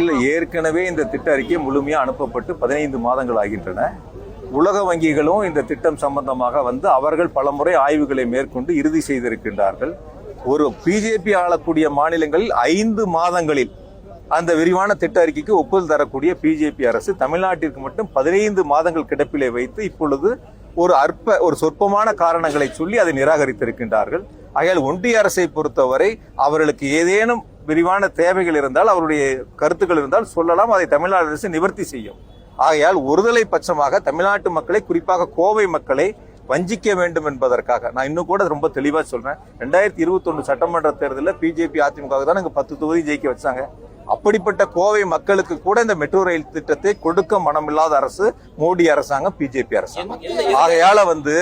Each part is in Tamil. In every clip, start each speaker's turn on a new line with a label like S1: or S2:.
S1: இல்ல ஏற்கனவே இந்த திட்ட அறிக்கை முழுமையாக அனுப்பப்பட்டு பதினைந்து மாதங்கள் ஆகின்றன. உலக வங்கிகளும் இந்த திட்டம் சம்பந்தமாக வந்து அவர்கள் பலமுறை ஆய்வுகளை மேற்கொண்டு இறுதி செய்திருக்கின்றார்கள். ஒரு பிஜேபி ஆளக்கூடிய மாநிலங்களில் ஐந்து மாதங்களில் அந்த விரிவான திட்ட அறிக்கைக்கு ஒப்புதல் தரக்கூடிய பிஜேபி அரசு தமிழ்நாட்டிற்கு மட்டும் பதினைந்து மாதங்கள் கிடப்பிலே வைத்து இப்பொழுது ஒரு அற்ப ஒரு சொற்பமான காரணங்களை சொல்லி அதை நிராகரித்திருக்கின்றார்கள். ஆகையால் ஒன்றிய அரசை பொறுத்தவரை அவர்களுக்கு ஏதேனும் விரிவான தேவைகள் இருந்தால் அவருடைய கருத்துக்கள் இருந்தால் சொல்லலாம் அதை தமிழ்நாடு அரசு நிவர்த்தி செய்யும். ஆகையால் ஒருதலை பட்சமாக தமிழ்நாட்டு மக்களை குறிப்பாக கோவை மக்களை வஞ்சிக்க வேண்டும் என்பதற்காக. நான் இன்னும் கூட ரொம்ப தெளிவா சொல்றேன். ரெண்டாயிரத்தி இருபத்தொன்று சட்டமன்ற தேர்தலில் பிஜேபி அதிமுக தான் இங்கே பத்து தொகுதி ஜெயிக்க வச்சாங்க. அப்படிப்பட்ட கோவை மக்களுக்கு கூட இந்த மெட்ரோ ரயில் திட்டத்தை கொடுக்க மனமில்லாத அரசு மோடி அரசாங்கம் பிஜேபி அரசாங்கம். ஆகையால வந்து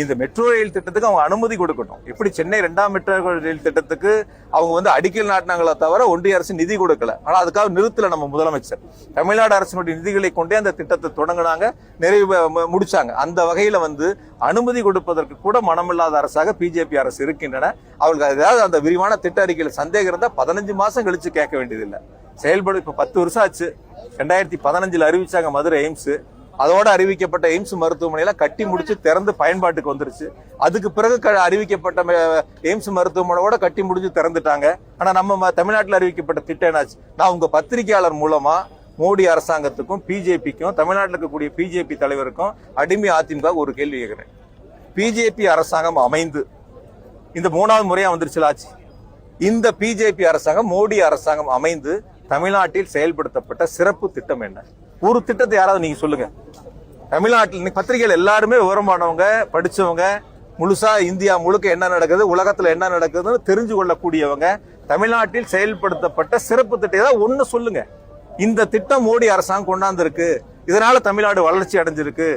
S1: இந்த மெட்ரோ ரயில் திட்டத்துக்கு அவங்க அனுமதி கொடுக்கணும் எப்படி சென்னை ரெண்டாம் மெட்ரோ ரயில் திட்டத்துக்கு அவங்க வந்து அடிக்கல் நாட்டினாங்களே தவிர ஒன்றிய அரசு நிதி கொடுக்கல. ஆனால் அதுக்காக நிறுத்தல நம்ம முதலமைச்சர். தமிழ்நாடு அரசினுடைய நிதிகளை கொண்டே அந்த திட்டத்தை தொடங்கினாங்க நிறைவு முடிச்சாங்க. அந்த வகையில வந்து அனுமதி கொடுப்பதற்கு கூட மனமில்லாத அரசாக பிஜேபி அரசு இருக்கின்றன. அவங்களுக்கு ஏதாவது அந்த விரிவான திட்ட அறிக்கையில் சந்தேகம் இருந்தால் பதினஞ்சு மாசம் கழிச்சு கேட்க வேண்டியதில்லை. செயல்படும் இப்போ பத்து வருஷம் ஆச்சு. ரெண்டாயிரத்தி பதினஞ்சில் அறிவிச்சாங்க மதுரை எய்ம்ஸ். அதோட அறிவிக்கப்பட்ட எய்ம்ஸ் மருத்துவமனையில கட்டி முடிச்சு திறந்து பயன்பாட்டுக்கு வந்துருச்சு. அதுக்கு பிறகு க- அறிவிக்கப்பட்ட எய்ம்ஸ் மருத்துவமனையோட கட்டி முடிச்சு திறந்துட்டாங்க. ஆனா நம்ம ம- தமிழ்நாட்டில் அறிவிக்கப்பட்ட திட்டம் என்னாச்சு? நான் உங்க பத்திரிகையாளர் மூலமா மோடி அரசாங்கத்துக்கும் பிஜேபிக்கும் தமிழ்நாட்டில் இருக்கக்கூடிய பிஜேபி தலைவருக்கும் அடிமை அதிமுக ஒரு கேள்வி கேட்கிறேன் பிஜேபி அரசாங்கம் அமைந்து இந்த மூணாவது முறையா வந்துருச்சுலாச்சு இந்த பிஜேபி அரசாங்கம் மோடி அரசாங்கம் அமைந்து தமிழ்நாட்டில் செயல்படுத்தப்பட்ட சிறப்பு திட்டம் என்ன? ஒரு திட்டத்தை யாராவது நீங்க சொல்லுங்க. தமிழ்நாட்டில் இன்னைக்கு பத்திரிகைகள் எல்லாருமே விவரமானவங்க படிச்சவங்க முழுசா இந்தியா முழுக்க என்ன நடக்குது உலகத்துல என்ன நடக்குதுன்னு தெரிஞ்சு கொள்ளக்கூடியவங்க தமிழ்நாட்டில் செயல்படுத்தப்பட்ட சிறப்பு திட்டம். ஏதாவது ஒன்று சொல்லுங்க. இந்த திட்டம் மோடி அரசாங்கம் கொண்டாந்துருக்கு. இதனால தமிழ்நாடு வளர்ச்சி அடைஞ்சிருக்கு.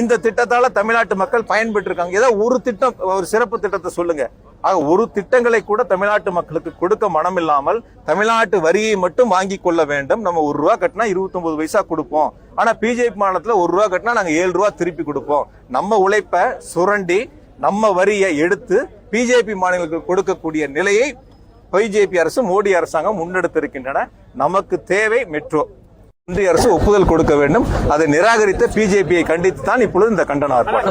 S1: இந்த திட்டத்தால தமிழ்நாட்டு மக்கள் பயன்பெற்றிருக்காங்க. ஏதாவது ஒரு திட்டம் ஒரு சிறப்பு திட்டத்தை சொல்லுங்க. ஆக ஒரு திட்டங்களை கூட தமிழ்நாட்டு மக்களுக்கு கொடுக்க மனம் இல்லாமல் தமிழ்நாட்டு வரியை மட்டும் வாங்கி கொள்ள வேண்டும். நம்ம ஒரு ரூபா கட்டினா 29 பைசா கொடுப்போம். ஆனா பிஜேபி மாநிலத்தில் ஒரு ரூபா கட்டினா நாங்கள் ஏழு ரூபா திருப்பி கொடுப்போம். நம்ம உழைப்ப சுரண்டி நம்ம வரியை எடுத்து பிஜேபி மாநிலங்களுக்கு கொடுக்கக்கூடிய நிலையை பிஜேபி அரசு மோடி அரசாங்கம் முன்னெடுத்திருக்கின்றன. நமக்கு தேவை மெட்ரோ. இந்திய அரசு ஒப்புதல் கொடுக்க வேண்டும். அதை நிராகரித்த பிஜேபியை கண்டித்து தான் இப்பொழுது இந்த கண்டன ஆர்ப்பாட்டம்.